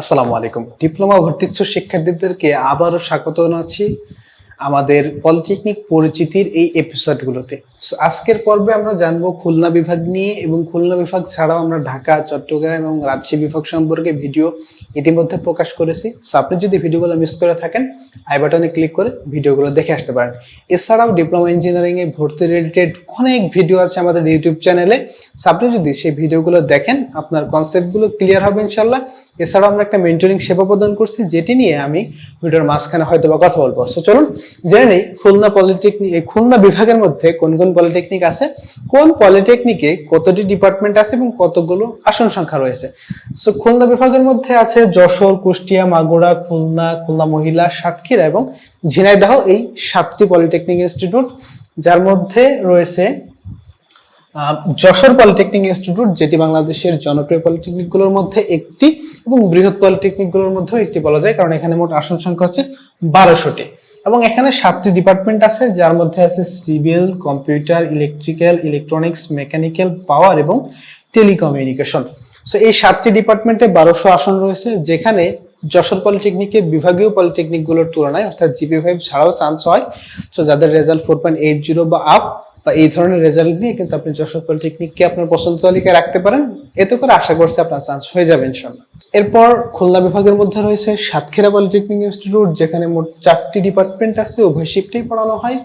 আসসালামু আলাইকুম। ডিপ্লোমা ভর্তিচ্ছু শিক্ষার্থীদেরকে আবারও স্বাগত জানাচ্ছি। আমাদের পলিটেকনিক পরিচিতির এই এপিসোডগুলোতে আজকের পর্বে আমরা জানব খুলনা বিভাগ নিয়ে এবং খুলনা বিভাগ ছাড়াও আমরা ঢাকা, চট্টগ্রাম এবং রাজশাহী বিভাগ সম্পর্কে ভিডিও ইতিমধ্যে প্রকাশ করেছি। সো আপনি যদি ভিডিওগুলো মিস করে থাকেন, আই বাটনে ক্লিক করে ভিডিওগুলো দেখে আসতে পারেন। এছাড়াও ডিপ্লোমা ইঞ্জিনিয়ারিং এ ভর্তি রিলেটেড অনেক ভিডিও আছে আমাদের ইউটিউব চ্যানেলে সো আপনি যদি সেই ভিডিওগুলো দেখেন, আপনার কনসেপ্টগুলো ক্লিয়ার হবে ইনশাল্লাহ এছাড়াও আমরা একটা মেন্টরিং সেবা প্রদান করছি, যেটি নিয়ে আমি ভিডিওর মাঝখানে হয়তো বা কথা বলব। সো চলুন জেনে নেই খুলনা পলিটেকনিক খুলনা বিভাগের মধ্যে কোন কোন পলিটেকনিক আছে, কোন পলিটেকনিকে কতটি ডিপার্টমেন্ট আছে এবং কতগুলো আসন সংখ্যা রয়েছে। সো খুলনা বিভাগের মধ্যে আছে যশোর, কুষ্টিয়া, মাগুরা, খুলনা খুলনা মহিলা, সাতক্ষীরা এবং ঝিনাইদহ, এই সাতটি পলিটেকনিক ইনস্টিটিউট। যার মধ্যে রয়েছে যশোর পলিটেকনিক ইনস্টিটিউট, যেটি বাংলাদেশের জনপ্রিয় পলিটেকনিকগুলোর মধ্যে একটি এবং বৃহৎ পলিটেকনিকগুলোর মধ্যেও একটি বলা যায়, কারণ এখানে মোট আসন সংখ্যা হচ্ছে বারোশোটি। এবং এখানে সাতটি ডিপার্টমেন্ট আছে, যার মধ্যে আছে civil, computer, electrical, electronics, mechanical, power এবং টেলিকমিউনিকেশন। সো এই সাতটি ডিপার্টমেন্টে বারোশো আসন রয়েছে, যেখানে যশোর পলিটেকনিকে বিভাগীয় পলিটেকনিকগুলোর তুলনায়, অর্থাৎ জিপি ফাইভ ছাড়াও চান্স হয়। সো যাদের result four point eight zero বা আপ বা এই ধরনের রেজাল্ট নিয়ে কিন্তু আপনি যশোর পলিটেকনিককে আপনার পছন্দ তালিকায় রাখতে পারেন। এতে করে আশা করছি আপনার চান্স হয়ে যাবে ইনশাল্লাহ এরপর খুলনা বিভাগের মধ্যে রয়েছে সাতক্ষীরা পলিটেকনিক ইনস্টিটিউট যেখানে মোট চারটি ডিপার্টমেন্ট আছে, উভয় শিফটেই পড়ানো হয়,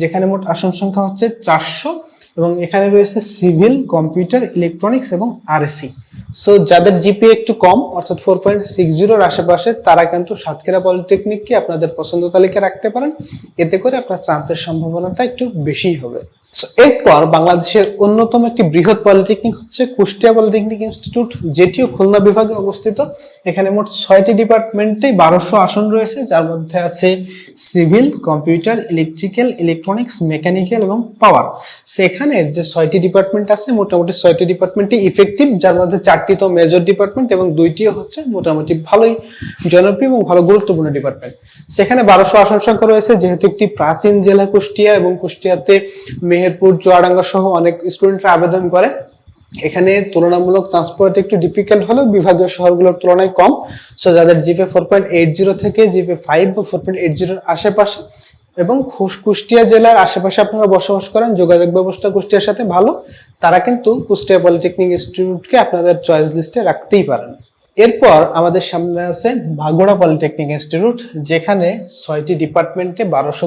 যেখানে মোট আসন সংখ্যা হচ্ছে চারশো এবং এখানে রয়েছে সিভিল কম্পিউটার ইলেকট্রনিক্স এবং আরএসি সো যাদের জিপি একটু কম, অর্থাৎ ফোর পয়েন্ট সিক্স জিরোর আশেপাশে, তারা কিন্তু সাতক্ষীরা পলিটেকনিককে আপনাদের পছন্দ তালিকায় রাখতে পারেন। এতে করে আপনার চান্সের সম্ভাবনাটা একটু বেশি হবে। এরপর বাংলাদেশের অন্যতম একটি বৃহৎ পলিটেকনিক হচ্ছে কুষ্টিয়া পলিটেকনিক ইনস্টিটিউট, যেটিও খুলনা বিভাগে অবস্থিত। এখানে মোট ছয়টি ডিপার্টমেন্টে বারোশো আসন রয়েছে, যার মধ্যে আছে civil, computer, electrical, electronics, mechanical এবং পাওয়ার। সেখানের যে ছয়টি ডিপার্টমেন্ট আছে, মোটামুটি ছয়টি ডিপার্টমেন্টই ইফেক্টিভ যার মধ্যে চারটি তো মেজর ডিপার্টমেন্ট এবং দুইটিও হচ্ছে মোটামুটি ভালোই জনপ্রিয় এবং ভালো গুরুত্বপূর্ণ ডিপার্টমেন্ট সেখানে বারোশো আসন সংখ্যা রয়েছে, যেহেতু একটি প্রাচীন জেলা কুষ্টিয়া এবং কুষ্টিয়াতে মেহেরপুর চুয়াডাঙ্গা সহ অনেক স্টুডেন্টরা আবেদন করে। এখানে তুলনামূলক পাওয়াটা একটু ডিফিকাল্ট হলেও বিভাগীয় শহরগুলোর তুলনায় কম। সো যাদের GPA four point eight zero থেকে জিপে ফাইভ বা ফোর পয়েন্ট এইট জিরোর আশেপাশে এবং কুষ্টিয়া জেলার আশেপাশে আপনারা বসবাস করেন, যোগাযোগ ব্যবস্থা কুষ্টিয়ার সাথে ভালো, তারা কিন্তু কুষ্টিয়া পলিটেকনিক ইনস্টিটিউটকে আপনাদের চয়েস লিস্টে রাখতেই পারেন। এরপর আমাদের সামনে আছে ভাগোড়া পলিটেকনিক ইনস্টিটিউট, যেখানে ছয়টি ডিপার্টমেন্টে বারোশো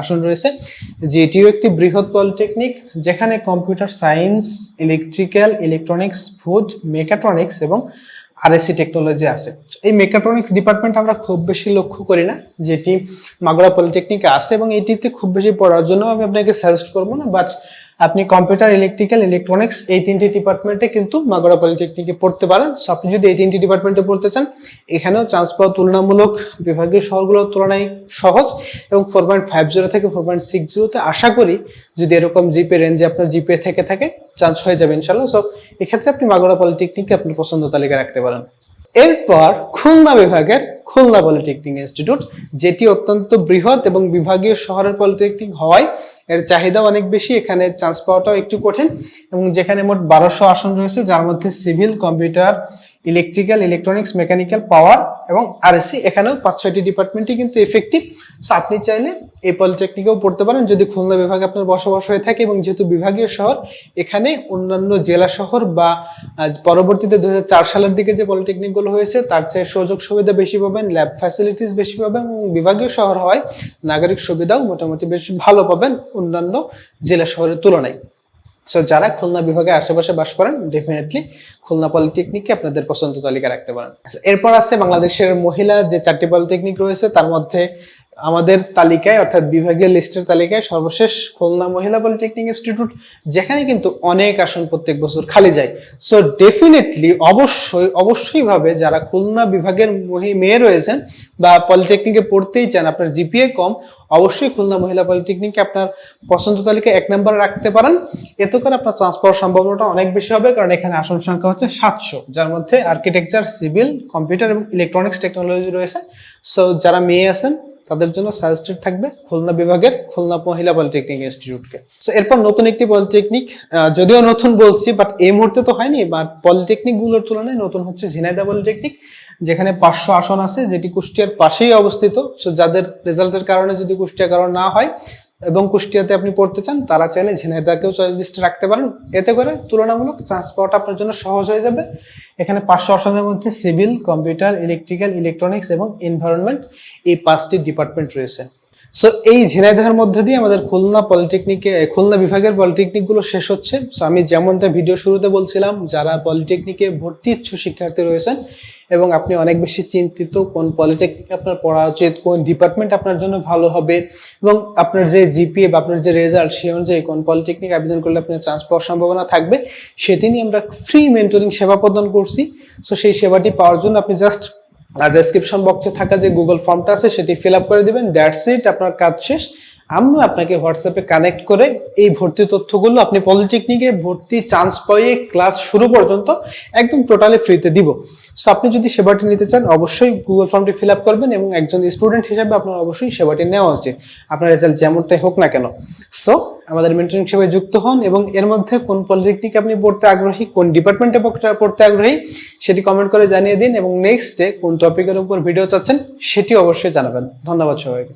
আসন রয়েছে। যেটিও একটি বৃহৎ পলিটেকনিক, যেখানে computer science, electrical, electronics, food, mechatronics এবং আরএসসি টেকনোলজি আছে। এই মেকাট্রনিক্স ডিপার্টমেন্ট আমরা খুব বেশি লক্ষ্য করি না, যেটি মাগুরা পলিটেকনিকে আছে এবং এটিতে খুব বেশি পড়ার জন্য আমি আপনাকে সাজেস্ট করব না বাট আপনি কম্পিউটার ইলেকট্রিক্যাল ইলেকট্রনিক্স এই তিনটি ডিপার্টমেন্টে কিন্তু মাগুরা পলিটেকনিকে পড়তে পারেন। সো আপনি যদি এই তিনটি ডিপার্টমেন্টে পড়তে চান, এখানেও চান্স পাওয়া তুলনামূলক বিভাগীয় শহরগুলোর তুলনায় সহজ এবং ফোর পয়েন্ট ফাইভ জিরো থেকে ফোর পয়েন্ট সিক্স জিরোতে আশা করি যদি এরকম জিপে রেঞ্জে আপনার জিপে থেকে থাকে চান্স হয়ে যাবে ইনশাল্লাহ সো এক্ষেত্রে আপনি মাগুরা পলিটেকনিককে আপনার পছন্দ তালিকা রাখতে পারেন। এরপর খুলনা বিভাগের খুলনা পলিটেকনিক ইনস্টিটিউট, যেটি অত্যন্ত বৃহৎ এবং বিভাগীয় শহরের পলিটেকনিক হওয়ায় এর চাহিদা অনেক বেশি, এখানে চান্স পাওয়াটাও একটু কঠিন এবং যেখানে মোট বারোশো আসন রয়েছে, যার মধ্যে civil, computer, electrical, electronics, mechanical, power এবং আরএসসি, এখানেও পাঁচ ছয়টি ডিপার্টমেন্টই কিন্তু এফেক্টিভ সো আপনি চাইলে এই পলিটেকনিকেও পড়তে পারেন, যদি খুলনা বিভাগে আপনার বসবাস হয়ে থাকে এবং যেহেতু বিভাগীয় শহর, এখানে অন্যান্য জেলা শহর বা পরবর্তীতে দু হাজার চার সালের দিকে যে পলিটেকনিকগুলো হয়েছে, তার চেয়ে সুযোগ সুবিধা বেশি পাবেন। ল্যাব ফ্যাসিলিটিস বেশি পাবেন এবং বিভাগীয় শহর হয়, নাগরিক সুবিধাও মোটামুটি বেশ ভালো পাবেন অন্যান্য জেলা শহরের তুলনায়। সো যারা খুলনা বিভাগের আশেপাশে বাস করেন ডেফিনেটলি খুলনা পলিটেকনিককে আপনাদের পছন্দ তালিকা রাখতে পারেন। এরপর আছে বাংলাদেশের মহিলা যে চারটি পলিটেকনিক রয়েছে, তার মধ্যে আমাদের তালিকায়, অর্থাৎ বিভাগীয় লিস্টের তালিকায় সর্বশেষ খুলনা মহিলা পলিটেকনিক ইনস্টিটিউট, যেখানে কিন্তু অনেক আসন প্রত্যেক বছর খালি যায়। সো ডেফিনেটলি অবশ্যই অবশ্যই ভাবে যারা খুলনা বিভাগের মেয়ে রয়েছেন বা পলিটেকনিকে পড়তেই চান, আপনার জিপিএ কম, অবশ্যই খুলনা মহিলা পলিটেকনিকে আপনার পছন্দ তালিকায় এক নম্বরে রাখতে পারেন। এতে করে আপনার চান্স পাওয়ার সম্ভাবনাটা অনেক বেশি হবে, কারণ এখানে আসন সংখ্যা হচ্ছে সাতশো, যার মধ্যে আর্কিটেকচার সিভিল কম্পিউটার এবং ইলেকট্রনিক্স টেকনোলজি রয়েছে। সো যারা মেয়ে আছেন তাদের জন্য সাজেস্টেড থাকবে খুলনা বিভাগের খুলনা মহিলা পলিটেকনিক ইনস্টিটিউটকে সো এরপর নতুন একটি পলিটেকনিক যদিও নতুন বলছি বাট এই মুহূর্তে তো হয়নি বাট পলিটেকনিকগুলোর তুলনায় নতুন হচ্ছে ঝিনাইদা পলিটেকনিক যেখানে পাঁচশো আসন আছে, যেটি কুষ্টিয়ার পাশেই অবস্থিত। সো যাদের রেজাল্টের কারণে যদি কুষ্টিয়া কারণ না হয় এবং কুষ্টিয়াতে আপনি পড়তে চান, তারা চাইলে ঝিনাইদাকেও চয়েস লিস্টে রাখতে পারেন। এতে করে তুলনামূলক চান্স পাওয়াটা আপনার জন্য সহজ হয়ে যাবে। এখানে পাঁচশো আসনের মধ্যে সিভিল কম্পিউটার ইলেকট্রিক্যাল ইলেকট্রনিক্স এবং এনভায়রনমেন্ট এই পাঁচটি ডিপার্টমেন্ট রয়েছে। সো এই ঝিনাইদহের মধ্যে দিয়ে আমাদের খুলনা পলিটেকনিকে খুলনা বিভাগের পলিটেকনিকগুলো শেষ হচ্ছে। সো আমি যেমনটা ভিডিও শুরুতে বলছিলাম, যারা পলিটেকনিকে ভর্তি ইচ্ছুক শিক্ষার্থী রয়েছেন এবং আপনি অনেক বেশি চিন্তিত কোন পলিটেকনিকে আপনার পড়া উচিত, কোন ডিপার্টমেন্ট আপনার জন্য ভালো হবে এবং আপনার যে জিপিএ বা আপনার যে রেজাল্ট সেই অনুযায়ী কোন পলিটেকনিক আবেদন করলে আপনার চান্স পাওয়ার সম্ভাবনা থাকবে, সেটি নিয়ে আমরা ফ্রি মেন্টরিং সেবা প্রদান করছি। সো সেই সেবাটি পাওয়ার জন্য আপনি জাস্ট আর ডেসক্রিপশন বক্সে থাকা যে গুগল ফর্মটা আছে, সেটি ফিল আপ করে দিবেন দ্যাটস ইট আপনার কাজ শেষ। আমরা আপনাকে হোয়াটসঅ্যাপে কানেক্ট করে এই ভর্তি তথ্যগুলো আপনি পলিটেকনিকে ভর্তি চান্স পেয়ে ক্লাস শুরু পর্যন্ত একদম টোটালি ফ্রিতে দিব। সো আপনি যদি সেবাটি নিতে চান, অবশ্যই গুগল ফর্মটি ফিল আপ করবেন এবং একজন স্টুডেন্ট হিসেবে আপনার অবশ্যই সেবাটি নেওয়া উচিত। আপনার রেজাল্ট যেমনটাই হোক না কেন। সো আমাদের মেন্টরিং সেবায় যুক্ত হন এবং এর মধ্যে কোন পলিটেকনিক আপনি পড়তে আগ্রহী, কোন ডিপার্টমেন্টে পড়তে আগ্রহী, সেটি কমেন্ট করে জানিয়ে দিন এবং নেক্সটে কোন টপিকের উপর ভিডিও চাচ্ছেন সেটি অবশ্যই জানাবেন। ধন্যবাদ সবাইকে।